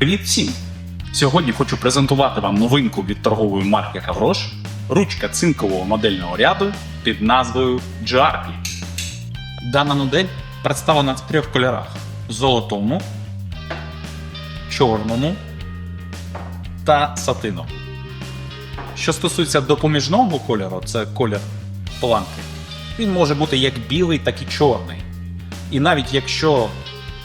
Привіт всім! Сьогодні хочу презентувати вам новинку від торгової марки Гаврош ручка цинкового модельного ряду під назвою GRP. Дана модель представлена в трьох кольорах: золотому, чорному та сатиновому. Що стосується допоміжного кольору, це колір планки, він може бути як білий, так і чорний. І навіть якщо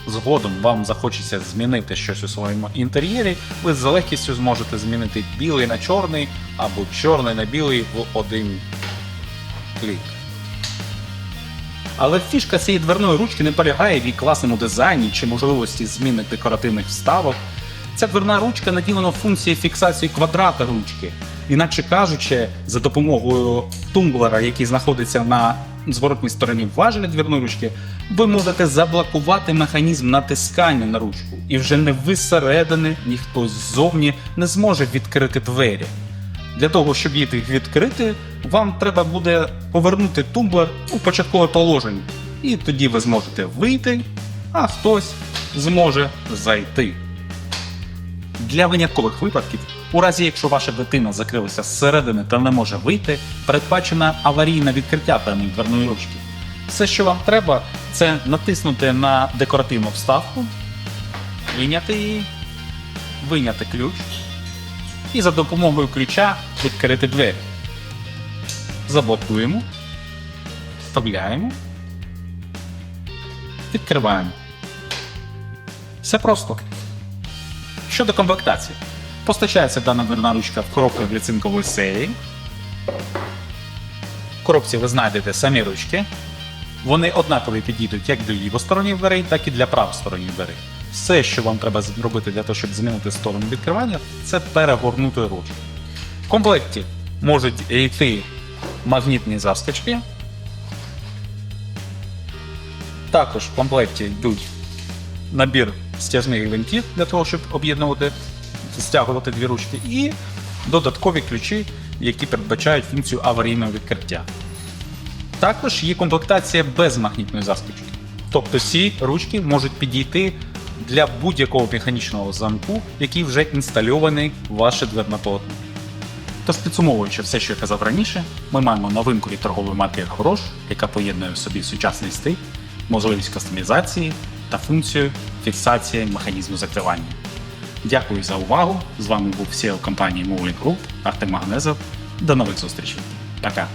згодом вам захочеться змінити щось у своєму інтер'єрі, ви з легкістю зможете змінити білий на чорний або чорний на білий в один клік. Але фішка цієї дверної ручки не полягає в її класному дизайні чи можливості зміни декоративних вставок. Ця дверна ручка наділена функцією фіксації квадрата ручки. Інакше кажучи, за допомогою тумблера, який знаходиться на зворотній стороні важеля дверної ручки, ви можете заблокувати механізм натискання на ручку. І вже не ви зсередини, ні ззовні не зможе відкрити двері. Для того, щоб їх відкрити, вам треба буде повернути тумблер у початкове положення. І тоді ви зможете вийти, а хтось зможе зайти. Для виняткових випадків, у разі якщо ваша дитина закрилася зсередини та не може вийти, передбачено аварійне відкриття певної дверної ручки. Все, що вам треба, це натиснути на декоративну вставку, вийняти її, вийняти ключ і за допомогою ключа відкрити двері. Заблокуємо, вставляємо, відкриваємо. Все просто. Щодо комплектації, постачається дана дверна ручка в коробку для серії. В коробці ви знайдете самі ручки. Вони однакові підійдуть як для лівосторонніх дверей, так і для правосторонніх дверей. Все, що вам треба зробити для того, щоб змінити сторону відкривання, це перегорнути ручку. В комплекті можуть йти магнітні засточки. Також в комплекті йдуть набір стяжних гвинтів для того, щоб об'єднувати, стягувати дві ручки, і додаткові ключі, які передбачають функцію аварійного відкриття. Також є комплектація без магнітної засточки. Тобто ці ручки можуть підійти для будь-якого механічного замку, який вже інстальований в ваше дверне полотно. Тож підсумовуючи все, що я казав раніше, ми маємо новинку від торгової марки Хорош, яка поєднує в собі сучасний стиль, можливість кастомізації та функцію фіксації механізму закривання. Дякую за увагу. З вами був CEO компанії Moving Group Артем Магнезов. До нових зустрічей. Пока.